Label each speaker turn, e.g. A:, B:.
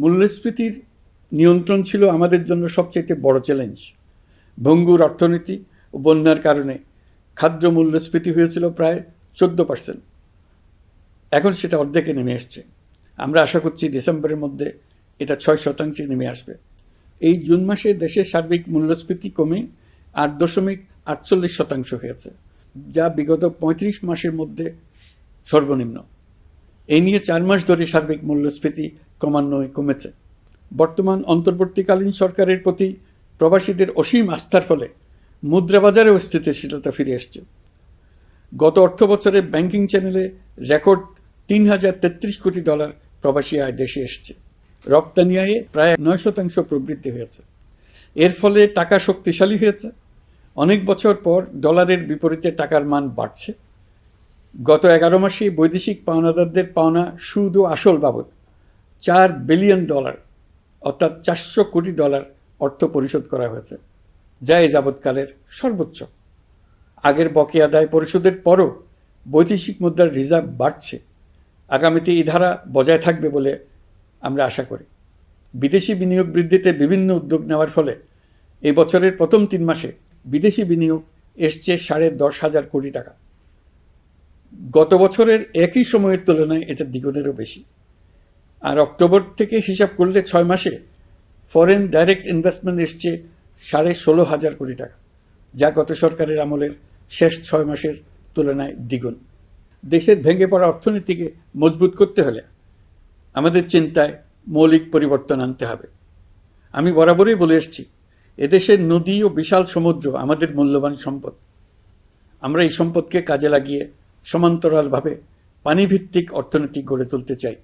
A: মূল্যস্ফীতির নিয়ন্ত্রণ ছিল আমাদের জন্য সবচেয়ে বড় চ্যালেঞ্জ ভঙ্গুর অর্থনীতি ও বন্যার কারণে খাদ্য মূল্যস্ফীতি হয়েছিল প্রায় চোদ্দ পার্সেন্ট এখন সেটা অর্ধেকে নেমে এসছে। আমরা আশা করছি ডিসেম্বরের মধ্যে এটা ছয় শতাংশে নেমে আসবে। এই জুন মাসে দেশের সার্বিক মূল্যস্ফীতি কমে আট দশমিক আটচল্লিশ শতাংশ হয়েছে, যা বিগত পঁয়ত্রিশ মাসের মধ্যে সর্বনিম্ন। এই নিয়ে চার মাস ধরে সার্বিক মূল্যস্ফীতি ক্রমান্বয়ে কমেছে। বর্তমান অন্তর্বর্তীকালীন সরকারের প্রতি প্রবাসীদের অসীম আস্থার ফলে মুদ্রাবাজারেও স্থিতিশীলতা ফিরে এসছে। গত অর্থ বছরে ব্যাংকিং চ্যানেলে রেকর্ড তিন হাজার তেত্রিশ কোটি ডলার প্রবাসী আয় দেশে এসছে। রপ্তানি আয়ে প্রায় নয় শতাংশ প্রবৃদ্ধি হয়েছে। এর ফলে টাকা শক্তিশালী হয়েছে। অনেক বছর পর ডলারের বিপরীতে টাকার মান বাড়ছে। গত এগারো মাসে বৈদেশিক পাওনাদারদের পাওনা সুদ ও আসল বাবদ চার বিলিয়ন ডলার, অর্থাৎ চারশো কোটি ডলার অর্থ পরিশোধ করা হয়েছে, যা এ যাবৎকালের সর্বোচ্চ। আগের বকেয়া দায় পরিশোধের পরও বৈদেশিক মুদ্রার রিজার্ভ বাড়ছে। আগামীতে এই ধারা বজায় থাকবে বলে আমরা আশা করি। বিদেশি বিনিয়োগ বৃদ্ধিতে বিভিন্ন উদ্যোগ নেওয়ার ফলে এই বছরের প্রথম তিন মাসে বিদেশি বিনিয়োগ এসছে সাড়ে দশ হাজার কোটি টাকা। গত বছরের একই সময়ের তুলনায় এটা দ্বিগুণেরও বেশি। আর অক্টোবর থেকে হিসাব করলে ছয় মাসে ফরেন ডাইরেক্ট ইনভেস্টমেন্ট এসছে সাড়ে ষোলো হাজার কোটি টাকা, যা গত সরকারের আমলের শেষ ছয় মাসের তুলনায় দ্বিগুণ। দেশের ভেঙে পড়া অর্থনীতিকে মজবুত করতে হলে আমাদের চিন্তায় মৌলিক পরিবর্তন আনতে হবে। আমি বরাবরই বলে এসেছি, এদেশের নদী ও বিশাল সমুদ্র আমাদের মূল্যবান সম্পদ। আমরা এই সম্পদকে কাজে লাগিয়ে সমান্তরালভাবে পানিভিত্তিক অর্থনীতি গড়ে তুলতে চাই।